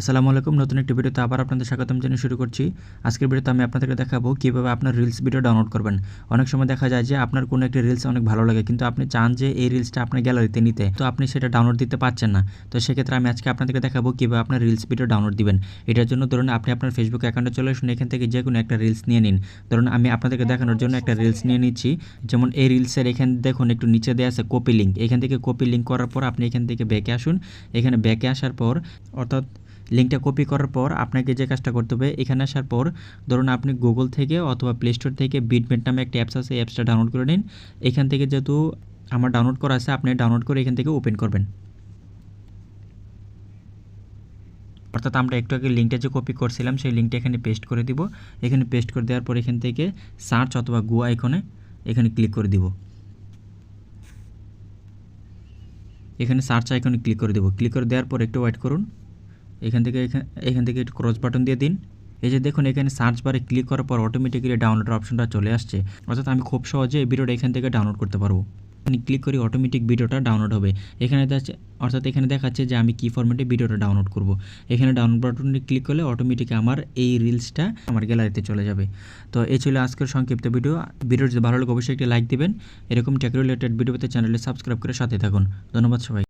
আসসালামু আলাইকুম। নতুন একটি ভিডিওতে আবার আপনাদের স্বাগতম জানিয়ে শুরু করছি। আজকের ভিডিওতে আমি আপনাদেরকে দেখাবো কীভাবে আপনার রিলস ভিডিও ডাউনলোড করবেন। অনেক সময় দেখা যায় যে আপনার কোনো একটি রিলস অনেক ভালো লাগে, কিন্তু আপনি চান যে এই রিলসটা আপনার গ্যালারিতে নিতে। তো আপনি সেটা ডাউনলোড দিতে পারছেন না। তো সেক্ষেত্রে আমি আজকে আপনাদেরকে দেখাবো কীভাবে আপনার রিলস ভিডিও ডাউনলোড দিবেন। এটার জন্য ধরুন আপনি আপনার ফেসবুক অ্যাকাউন্টে চলে আসুন, এখান থেকে যে কোনো একটা রিলস নিয়ে নিন। ধরুন আমি আপনাদেরকে দেখানোর জন্য একটা রিলস নিয়ে নিচ্ছি। যেমন এই রিলসের এখানে দেখুন, একটু নিচে দেওয়া আছে কপি লিঙ্ক এখান থেকে কপি লিঙ্ক করার পর আপনি এখান থেকে ব্যাকে আসুন। এখানে ব্যাকে আসার পর অর্থাৎ লিঙ্কটা কপি করার পর আপনাকে যে কাজটা করতে হবে, এখানে আসার পর ধরুন আপনি গুগল থেকে অথবা প্লে স্টোর থেকে বিটমেট নামে একটা অ্যাপস আছে অ্যাপসটা ডাউনলোড করে নিন। এখান থেকে যেহেতু আমার ডাউনলোড করা আছে, আপনি ডাউনলোড করে এখান থেকে ওপেন করবেন। অর্থাৎ আমরা একটু আগে লিঙ্কটা যে কপি করছিলাম, সেই লিঙ্কটা এখানে পেস্ট করে দিব। এখানে পেস্ট করে দেওয়ার পর এখান থেকে সার্চ অথবা গো আইকনে এখানে ক্লিক করে দিব। এখানে সার্চ আইকনে ক্লিক করে দেবো। ক্লিক করে দেওয়ার পর একটু ওয়েট করুন। এখান থেকে এখান এখান থেকে একটু ক্রস বাটন দিয়ে দিন। এই যে দেখুন, এখানে সার্চ বারে ক্লিক করার পর অটোমেটিক্যালি ডাউনলোড অপশনটা চলে আসছে। অর্থাৎ আমি খুব সহজে এই ভিডিওটা এখান থেকে ডাউনলোড করতে পারব। আমি ক্লিক করি অটোমেটিক ভিডিওটা ডাউনলোড হবে। এখানে দেখাচ্ছে, অর্থাৎ এখানে দেখাচ্ছে যে আমি কী ফর্মেটে ভিডিওটা ডাউনলোড করব। এখানে ডাউনলোড বাটনে ক্লিক করলে অটোমেটিক আমার এই রিলসটা আমার গ্যালারিতে চলে যাবে। তো এই ছিল আজকের সংক্ষিপ্ত ভিডিও ভিডিও যদি ভালো লাগে, অবশ্যই একটি লাইক দিবেন। এরকম টেক রিলেটেড ভিডিও পেতে চ্যানেলে সাবস্ক্রাইব করে সাথে থাকুন। ধন্যবাদ সবাই